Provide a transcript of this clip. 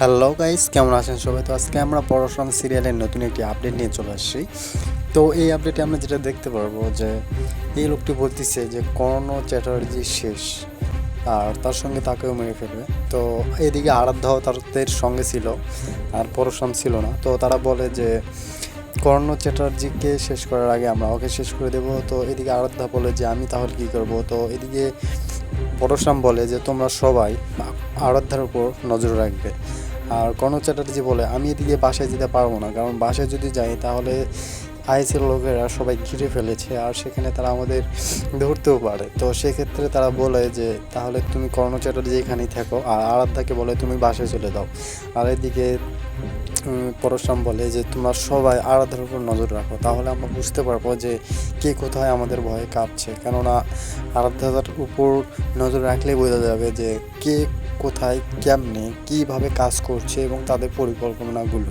Hello guys কেমন আছেন সবাই? তো আজকে আমরা পড়াশোনা সিরিয়ালের নতুন একটি আপডেট নিয়ে চলে আসছি। তো এই আপডেটে আমরা যেটা দেখতে পারব যে, এই লোকটি বলতেছে যে, কর্ণ চ্যাটার্জি শেষ। আর তার সঙ্গে তাকেও মেরে ফেলবে। তো এদিকে আরাধ্যাও তাদের সঙ্গে ছিল, আর পরশুরাম ছিল না। তো তারা বলে যে, কর্ণ চ্যাটার্জিকে শেষ করার আগে আমরা ওকে শেষ করে দেবো। তো এদিকে আরাধ্যা বলে যে, আমি তাহলে কী করব? তো এদিকে পরশুরাম বলে যে, তোমরা সবাই আরাধ্যার উপর নজর রাখবে। আর কর্ণ চ্যাটার্জি বলে, আমি এদিকে বাসায় যেতে পারব না, কারণ বাসায় যদি যাই তাহলে আইএসের লোকেরা সবাই ঘিরে ফেলেছে আর সেখানে তারা আমাদের ধরতেও পারে। তো সেক্ষেত্রে তারা বলে যে, তাহলে তুমি কর্ণ চ্যাটার্জি এখানেই থাকো আর আরাধ্যাকে বলে তুমি বাসায় চলে দাও আর এদিকে পরশুরাম বলে যে, তোমরা সবাই আরাধার উপর নজর রাখো, তাহলে আমরা বুঝতে পারব যে কে কোথায় আমাদের ভয়ে কাঁপছে। কেননা আরাধ্যার উপর নজর রাখলেই বোঝা যাবে যে কে কোথায় কেমনে কীভাবে কাজ করছে এবং তাদের পরিকল্পনাগুলো।